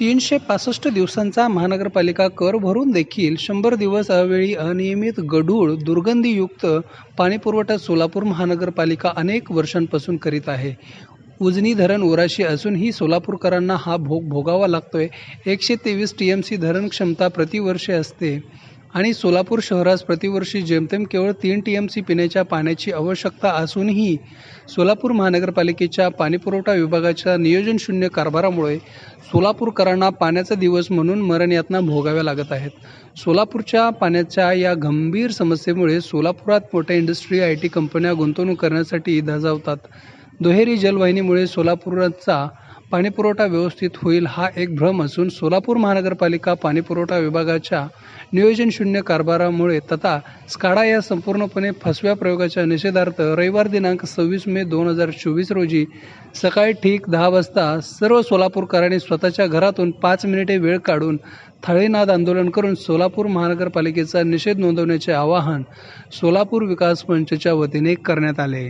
तीनशे पासष्ट दिवसांचा महानगरपालिका कर भरून देखील शंभर दिवस अवेळी अनियमित गढूळ दुर्गंधीयुक्त पाणीपुरवठा सोलापूर महानगरपालिका अनेक वर्षांपासून करीत आहे. उजनी धरण उराशी असूनही सोलापूरकरांना हा भोग भोगावा लागतोय. एकशे तेवीस टी एम सी धरण क्षमता प्रतिवर्षे असते. आणि सोलापूर शहरास प्रतिवर्षी जेमतेम केवळ तीन टी एम सी पिण्याच्या पाण्याची आवश्यकता असूनही सोलापूर महानगरपालिकेच्या पाणीपुरवठा विभागाच्या नियोजनशून्य कारभारामुळे सोलापूरकरांना पाण्याचा दिवस म्हणून मरणयातना भोगाव्या लागत आहेत. सोलापूरच्या पाण्याच्या या गंभीर समस्येमुळे सोलापुरात मोठ्या इंडस्ट्री आय टी कंपन्या गुंतवणूक करण्यासाठी धजावतात. दुहेरी जलवाहिनीमुळे सोलापूरचा पाणीपुरवठा व्यवस्थित होईल हा एक भ्रम असून सोलापूर महानगरपालिका पाणीपुरवठा विभागाच्या नियोजनशून्य कारभारामुळे तथा स्काडा या संपूर्णपणे फसव्या प्रयोगाच्या निषेधार्थ रविवार दिनांक सव्वीस मे दोन हजार चोवीस रोजी सकाळी ठीक दहा वाजता सर्व सोलापूरकरांनी स्वतःच्या घरातून पाच मिनिटे वेळ काढून थाळीनाद आंदोलन करून सोलापूर महानगरपालिकेचा निषेध नोंदवण्याचे आवाहन सोलापूर विकास मंचच्या वतीने करण्यात आले.